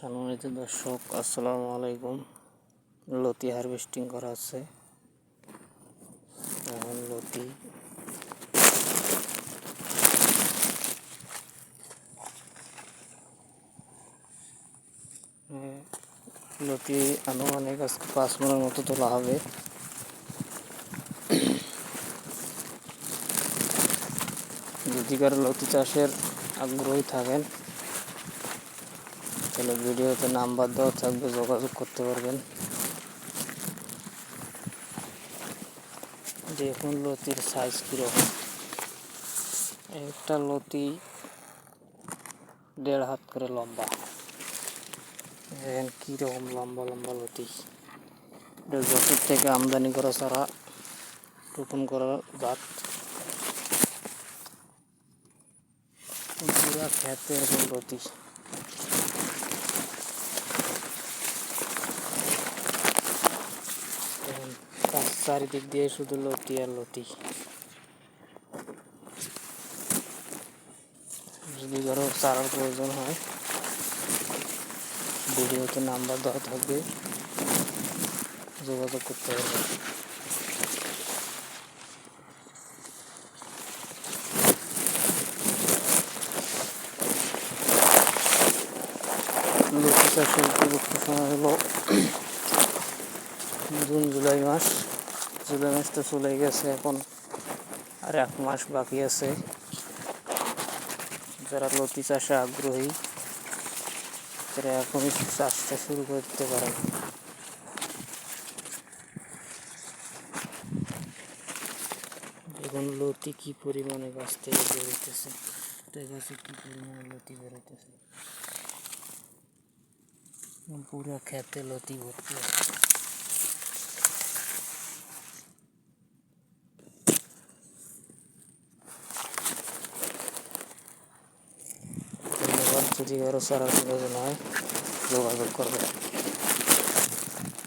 সম্মানিত দর্শক, আসসালামু আলাইকুম। লতি হারভেস্টিং করা আছে। এখন লতি। লতি আনুমানিক আজকে পাঁচ মনের মতো তোলা হবে। যদি কারও লতি চাষের আগ্রহী থাকেন তাহলে ভিডিওতে নাম্বার দেওয়া থাকবে, যোগাযোগ করতে পারবেন। দেখুন লতির সাইজ কীরকম। একটা লতি দেড় হাত করে লম্বা। দেখেন কীরকম লম্বা লম্বা লতি। এটা থেকে আমদানি করা ছাড়া রোপণ করা জাত। পুরা খেতে এরকম লতি দেখুন তার চারিদিক দিয়ে শুধু লতি আর লতি। যদি কারও চারার প্রয়োজন হয়, ভিডিওতে নাম্বার দেওয়া থাকবে, যোগাযোগ করতে পারবে। লতি চাষের উপযুক্ত সময় হলো জুন, জুলাই মাস। জুলাই মাস তো চলে গেছে এখন। আর এক মাস বাকি আছে। যারা লতি চাষে আগ্রহী, তারা এখনই চাষটা শুরু করতে পারে। দেখুন, লতি কি পরিমাণে গাছ থেকে বেরোতেছে গাছে কি পরিমাণে লতি বেরোতেছে পুরো খেতে লতি ভর্তি আছে। ধন্যবাদ যদি কারও সারা প্রয়োজন হয় যোগাযোগ করবে